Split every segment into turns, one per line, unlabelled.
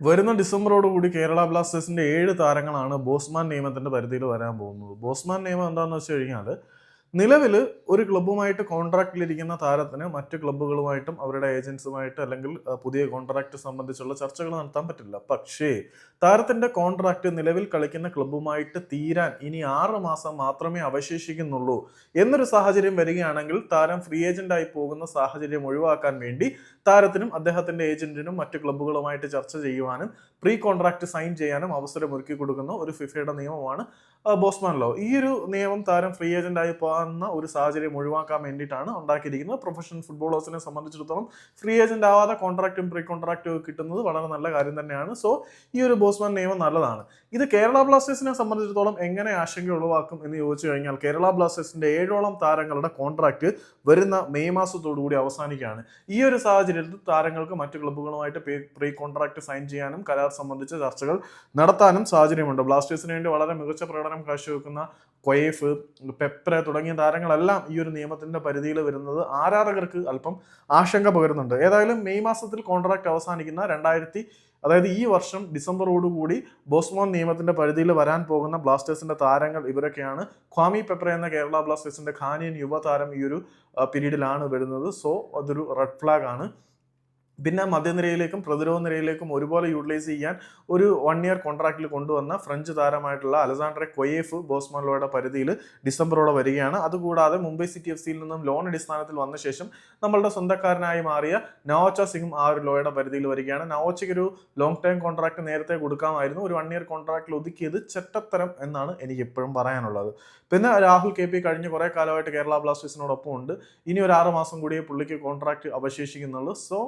വരുന്ന ഡിസംബറോടുകൂടി കേരള ബ്ലാസ്റ്റേഴ്സിന്റെ ഏഴ് താരങ്ങളാണ് ബോസ്മാൻ നിയമത്തിന്റെ പരിധിയിൽ വരാൻ പോകുന്നത്. ബോസ്മാൻ നിയമം എന്താണെന്ന് വെച്ച് കഴിഞ്ഞാൽ നിലവിൽ ഒരു ക്ലബ്ബുമായിട്ട് കോൺട്രാക്റ്റിലിരിക്കുന്ന താരത്തിന് മറ്റ് ക്ലബ്ബുകളുമായിട്ടും അവരുടെ ഏജൻസുമായിട്ട് അല്ലെങ്കിൽ പുതിയ കോൺട്രാക്ട് സംബന്ധിച്ചുള്ള ചർച്ചകൾ നടത്താൻ പറ്റില്ല. പക്ഷേ താരത്തിന്റെ കോൺട്രാക്ട് നിലവിൽ കളിക്കുന്ന ക്ലബ്ബുമായിട്ട് തീരാൻ ഇനി ആറ് മാസം മാത്രമേ അവശേഷിക്കുന്നുള്ളൂ എന്നൊരു സാഹചര്യം വരികയാണെങ്കിൽ താരം ഫ്രീ ഏജന്റായി പോകുന്ന സാഹചര്യം ഒഴിവാക്കാൻ വേണ്ടി താരത്തിനും അദ്ദേഹത്തിന്റെ ഏജന്റിനും മറ്റു ക്ലബ്ബുകളുമായിട്ട് ചർച്ച ചെയ്യുവാനും പ്രീ കോൺട്രാക്ട് സൈൻ ചെയ്യാനും അവസരം ഒരുക്കി കൊടുക്കുന്ന ഒരു ഫിഫയുടെ നിയമമാണ് ബോസ്മാൻ ലോ. ഈ ഒരു നിയമം താരം ഫ്രീ ഏജന്റായി പോകുന്ന ഒരു സാഹചര്യം ഒഴിവാക്കാൻ വേണ്ടിയിട്ടാണ് ഉണ്ടാക്കിയിരിക്കുന്നത്. പ്രൊഫഷണൽ ഫുട്ബോളേഴ്സിനെ സംബന്ധിച്ചിടത്തോളം ഫ്രീ ഏജന്റ് ആവാതെ കോൺട്രാക്റ്റും പ്രീ കോൺട്രാക്റ്റും കിട്ടുന്നത് വളരെ നല്ല കാര്യം തന്നെയാണ്. സോ ഈ ഒരു ബോസ്മാൻ നിയമം നല്ലതാണ്. ഇത് കേരള ബ്ലാസ്റ്റേഴ്സിനെ സംബന്ധിച്ചിടത്തോളം എങ്ങനെ ആശങ്ക ഉളവാക്കും എന്ന് ചോദിച്ചു കഴിഞ്ഞാൽ കേരള ബ്ലാസ്റ്റേഴ്സിന്റെ ഏഴോളം താരങ്ങളുടെ കോൺട്രാക്ട് വരുന്ന മെയ് മാസത്തോടു കൂടി അവസാനിക്കുകയാണ്. ഈ ഒരു സാഹചര്യത്തിൽ താരങ്ങൾക്ക് മറ്റു ക്ലബ്ബുകളുമായിട്ട് പ്രീ കോൺട്രാക്ട് സൈൻ ചെയ്യാനും കരാർ സംബന്ധിച്ച ചർച്ചകൾ നടത്താനും സാഹചര്യമുണ്ട്. ബ്ലാസ്റ്റേഴ്സിന് വേണ്ടി വളരെ മികച്ച പ്രകടനം കാഴ്ചവെക്കുന്ന കൊയേഫ് പെപ്ര തുടങ്ങിയ താരങ്ങളെല്ലാം ഈ ഒരു നിയമത്തിന്റെ പരിധിയിൽ വരുന്നത് ആരാധകർക്ക് അല്പം ആശങ്ക പകരുന്നുണ്ട്. ഏതായാലും മെയ് മാസത്തിൽ കോൺട്രാക്ട് അവസാനിക്കുന്ന രണ്ടായിരത്തി അതായത് ഈ വർഷം ഡിസംബറോടുകൂടി ബോസ്മോൻ നിയമത്തിന്റെ പരിധിയിൽ വരാൻ പോകുന്ന ബ്ലാസ്റ്റേഴ്സിന്റെ താരങ്ങൾ ഇവരൊക്കെയാണ്. ക്വാമി പെപ്ര എന്ന കേരള ബ്ലാസ്റ്റേഴ്സിന്റെ ഖാനിയൻ യുവതാരം ഈ ഒരു പീരീഡിലാണ് വരുന്നത്. സോ അതൊരു റെഡ് ഫ്ലാഗ് ആണ്. പിന്നെ മധ്യനിരയിലേക്കും പ്രതിരോധ നിരയിലേക്കും ഒരുപോലെ യൂട്ടിലൈസ് ചെയ്യാൻ ഒരു വൺ ഇയർ കോൺട്രാക്റ്റിൽ കൊണ്ടുവന്ന ഫ്രഞ്ച് താരമായിട്ടുള്ള അലസാൻഡ്രെ കൊയേഫ് ബോസ്മാൻലോയുടെ പരിധിയിൽ ഡിസംബറോടെ വരികയാണ്. അതുകൂടാതെ മുംബൈ സിറ്റി എഫ് സിയിൽ നിന്നും ലോൺ അടിസ്ഥാനത്തിൽ വന്ന ശേഷം നമ്മളുടെ സ്വന്തക്കാരനായി മാറിയ നവോച്ച സിംഗ് ആ ഒരു ലോയുടെ പരിധിയിൽ വരികയാണ്. നവോച്ചയ്ക്ക് ഒരു ലോങ് ടൈം കോൺട്രാക്ട് നേരത്തെ കൊടുക്കാമായിരുന്നു. ഒരു വൺ ഇയർ കോൺട്രാക്റ്റിൽ ഒതുക്കിയത് ചെറ്റത്തരം എന്നാണ് എനിക്ക് എപ്പോഴും പറയാനുള്ളത്. പിന്നെ രാഹുൽ കെ പി കഴിഞ്ഞ കുറേ കാലമായിട്ട് കേരള ബ്ലാസ്റ്റേഴ്സിനോടൊപ്പം ഉണ്ട്. ഇനി ഒരു ആറ് മാസം കൂടിയേ പുള്ളിക്ക് കോൺട്രാക്ട് അവശേഷിക്കുന്നുള്ളൂ. സോ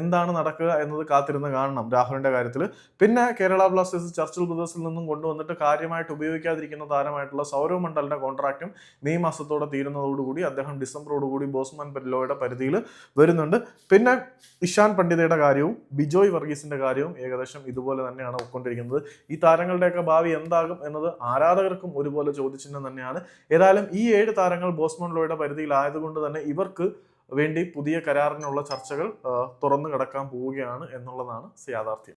എന്താണ് നടക്കുക എന്നത് കാത്തിരുന്ന് കാണണം രാഹുലിന്റെ കാര്യത്തിൽ. പിന്നെ കേരള ബ്ലാസ്റ്റേഴ്സ് ചർച്ചിൽ ബ്രദേഴ്സിൽ നിന്നും കൊണ്ടുവന്നിട്ട് കാര്യമായിട്ട് ഉപയോഗിക്കാതിരിക്കുന്ന താരമായിട്ടുള്ള സൗരവ് മണ്ഡലിന്റെ കോൺട്രാക്റ്റും മെയ് മാസത്തോടെ തീരുന്നതോടുകൂടി അദ്ദേഹം ഡിസംബറോടുകൂടി ബോസ്മാൻ പെല്ലോയുടെ പരിധിയിൽ വരുന്നുണ്ട്. പിന്നെ ഇഷാൻ പണ്ഡിതയുടെ കാര്യവും ബിജോയ് വർഗീസിന്റെ കാര്യവും ഏകദേശം ഇതുപോലെ തന്നെയാണ് ഒക്കൊണ്ടിരിക്കുന്നത് ഈ താരങ്ങളുടെയൊക്കെ ഭാവി എന്താകും എന്നത് ആരാധകർക്കും ഒരുപോലെ ചോദ്യചിഹ്നം തന്നെയാണ്. ഏതായാലും ഈ ഏഴ് താരങ്ങൾ ബോസ്മോൺ ലോയുടെ പരിധിയിലായതുകൊണ്ട് തന്നെ ഇവർക്ക് വേണ്ടി പുതിയ കരാറിനുള്ള ചർച്ചകൾ തുറന്നു കിടക്കാൻ പോവുകയാണ് എന്നുള്ളതാണ് യാഥാർത്ഥ്യം.